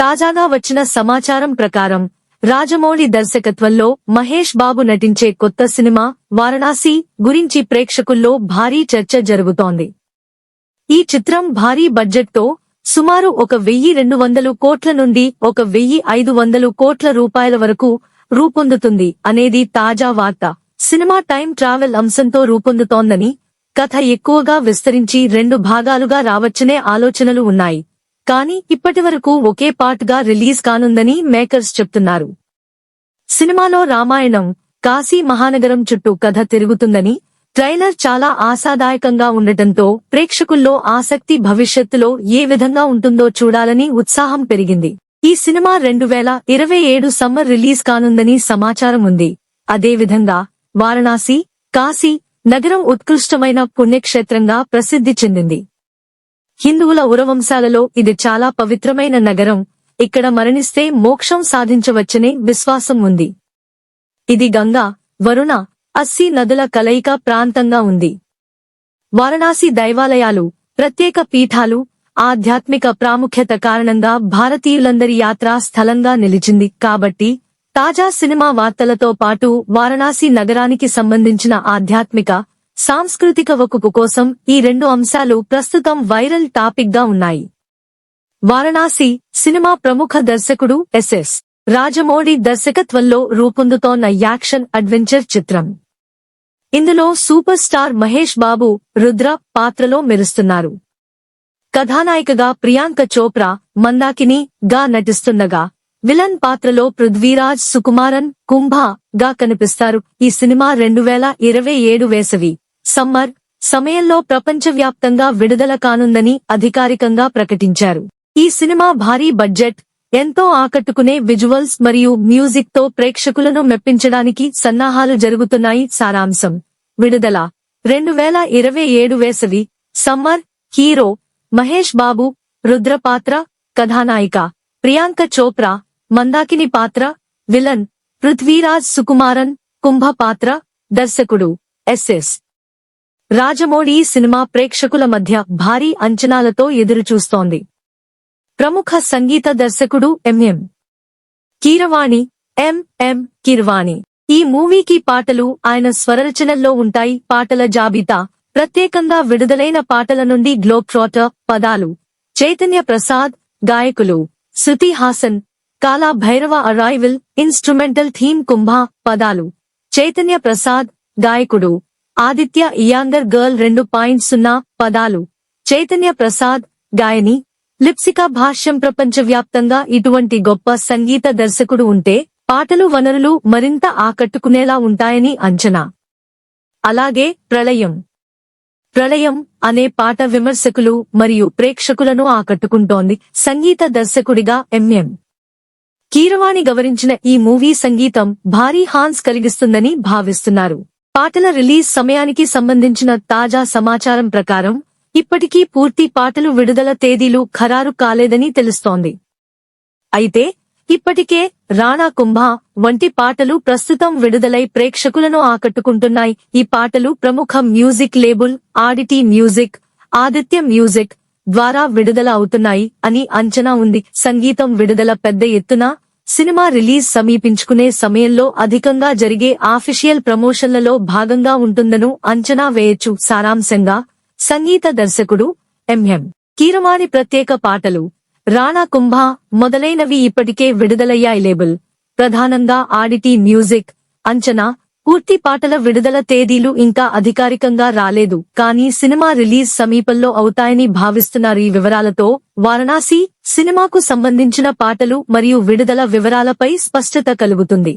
తాజాగా వచ్చిన సమాచారం ప్రకారం రాజమౌళి దర్శకత్వంలో మహేష్ బాబు నటించే కొత్త సినిమా వారణాసి గురించి ప్రేక్షకుల్లో భారీ చర్చ జరుగుతోంది. ఈ చిత్రం భారీ బడ్జెట్తో సుమారు ఒక వెయ్యి రెండు వందలు కోట్ల నుండి ఒక వెయ్యి ఐదు వందలు కోట్ల రూపాయల వరకు రూపొందుతుంది అనేది తాజా వార్త. సినిమా టైం ట్రావెల్ అంశంతో రూపొందుతోందని కథ ఎక్కువగా విస్తరించి రెండు భాగాలుగా రావచ్చనే ఆలోచనలు ఉన్నాయి. కానీ ఇప్పటివరకు ఒకే పార్ట్గా రిలీజ్ కానుందని మేకర్స్ చెప్తున్నారు. సినిమాలో రామాయణం కాశీ మహానగరం చుట్టూ కథ తిరుగుతుందని ట్రైలర్ చాలా ఆశాదాయకంగా ఉండటంతో ప్రేక్షకుల్లో ఆసక్తి భవిష్యత్తులో ఏ విధంగా ఉంటుందో చూడాలని ఉత్సాహం పెరిగింది. ఈ సినిమా రెండు వేల ఇరవై ఏడు సమ్మర్ రిలీజ్ కానుందని సమాచారం ఉంది. అదేవిధంగా వారణాసి కాశీ నగరం ఉత్కృష్టమైన పుణ్యక్షేత్రంగా ప్రసిద్ధి చెందింది. హిందువుల ఉరవంశాలలో ఇది చాలా పవిత్రమైన నగరం. ఇక్కడ మరణిస్తే మోక్షం సాధించవచ్చనే విశ్వాసం ఉంది. ఇది గంగా వరుణ అస్సి నదుల కలయిక ప్రాంతంగా ఉంది. వారణాసి దైవాలయాలు ప్రత్యేక పీఠాలు ఆధ్యాత్మిక ప్రాముఖ్యత కారణంగా భారతీయులందరి యాత్రా స్థలంగా నిలిచింది. కాబట్టి తాజా సినిమా వార్తలతో పాటు వారణాసి నగరానికి సంబంధించిన ఆధ్యాత్మిక సాంస్కృతిక వకుపు కోసం ఈ రెండు అంశాలు ప్రస్తుతం వైరల్ టాపిక్గా ఉన్నాయి. వారణాసి సినిమా ప్రముఖ దర్శకుడు ఎస్ఎస్ రాజమౌళి దర్శకత్వంలో రూపొందుతోన్న యాక్షన్ అడ్వెంచర్ చిత్రం. ఇందులో సూపర్ స్టార్ మహేష్ బాబు రుద్ర పాత్రలో మెరుస్తున్నారు. కథానాయికగా ప్రియాంక చోప్రా మందాకిని గా నటిస్తుండగా విలన్ పాత్రలో పృథ్వీరాజ్ సుకుమారన్ కుంభ గా కనిపిస్తారు. ఈ సినిమా రెండు వేల ఇరవై ఏడు వేసవి. సమ్మర్ సమయంలో ప్రపంచవ్యాప్తంగా విడుదల కానుందని అధికారికంగా ప్రకటించారు. ఈ సినిమా భారీ బడ్జెట్ ఎంతో ఆకట్టుకునే విజువల్స్ మరియు మ్యూజిక్తో ప్రేక్షకులను మెప్పించడానికి సన్నాహాలు జరుగుతున్నాయి సారాంశం. విడుదల రెండు వేల ఇరవై ఏడు వేసవి సమ్మర్ హీరో మహేష్ బాబు రుద్ర పాత్ర కథానాయిక ప్రియాంక చోప్రా మందాకిని పాత్ర విలన్ పృథ్వీరాజ్ సుకుమారన్ కుంభ పాత్ర దర్శకుడు ఎస్ఎస్ రాజమౌళి సినిమా ప్రేక్షకుల మధ్య భారీ అంచనాలతో ఎదురుచూస్తోంది. ప్రముఖ సంగీత దర్శకుడు ఎంఎం కీరవాణి ఎంఎం కీరవాణి. ఈ మూవీకి పాటలు ఆయన స్వరరచనల్లో ఉంటాయి. పాటల జాబితా ప్రత్యేకంగా విడుదలైన పాటల నుండి గ్లోబ్ ట్రాటర్ పదాలు చైతన్య ప్రసాద్ గాయకులు Shruti Haasan Kaala Bhairava arrival instrumental theme కుంభ పదాలు చైతన్య ప్రసాద్ గాయకుడు ఆదిత్య ఇయాంగర్ గర్ల్ రెండు పాయింట్ సున్నా పదాలు. చైతన్య ప్రసాద్ గాయని. లిప్సికా భాష్యం ప్రపంచవ్యాప్తంగా ఇటువంటి గొప్ప సంగీత దర్శకుడు ఉంటే పాటలు వనరులు మరింత ఆకట్టుకునేలా ఉంటాయని అంచనా. అలాగే ప్రళయం. ప్రళయం అనే పాట విమర్శకులు మరియు ప్రేక్షకులను ఆకట్టుకుంటోంది సంగీత దర్శకుడిగా ఎంఎం. కీరవాణి గవరించిన ఈ మూవీ సంగీతం భారీ హాన్స్ కలిగిస్తుందని భావిస్తున్నారు. పాటల రిలీజ్ సమయానికి సంబంధించిన తాజా సమాచారం ప్రకారం ఇప్పటికీ పూర్తి పాటలు విడుదల తేదీలు ఖరారు కాలేదని తెలుస్తోంది. అయితే ఇప్పటికే రాణా కుంభ వంటి పాటలు ప్రస్తుతం విడుదలై ప్రేక్షకులను ఆకట్టుకుంటున్నాయి. ఈ పాటలు ప్రముఖ మ్యూజిక్ లేబుల్ ఆడిటీ మ్యూజిక్ ఆదిత్య మ్యూజిక్ ద్వారా విడుదల అవుతున్నాయి అని అంచనా ఉంది. సంగీతం విడుదల పెద్ద ఎత్తున సినిమా రిలీజ్ సమీపించుకునే సమయంలో అధికంగా జరిగే ఆఫీషియల్ ప్రమోషన్లలో భాగంగా ఉంటుందను అంచనా వేయొచ్చు సారాంశంగా సంగీత దర్శకుడు ఎంఎం కీరవాణి ప్రత్యేక పాటలు రాణా కుంభ మొదలైనవి ఇప్పటికే విడుదలయ్యాయి. లేబుల్ ప్రధానంగా ఆడిటీ మ్యూజిక్ అంచనా పూర్తి పాటల విడుదల తేదీలు ఇంకా అధికారికంగా రాలేదు. కానీ సినిమా రిలీజ్ సమీపంలో అవుతాయని భావిస్తున్నారు. ఈ వివరాలతో వారణాసి సినిమాకు సంబంధించిన పాటలు మరియు విడుదల వివరాలపై స్పష్టత కలుగుతుంది.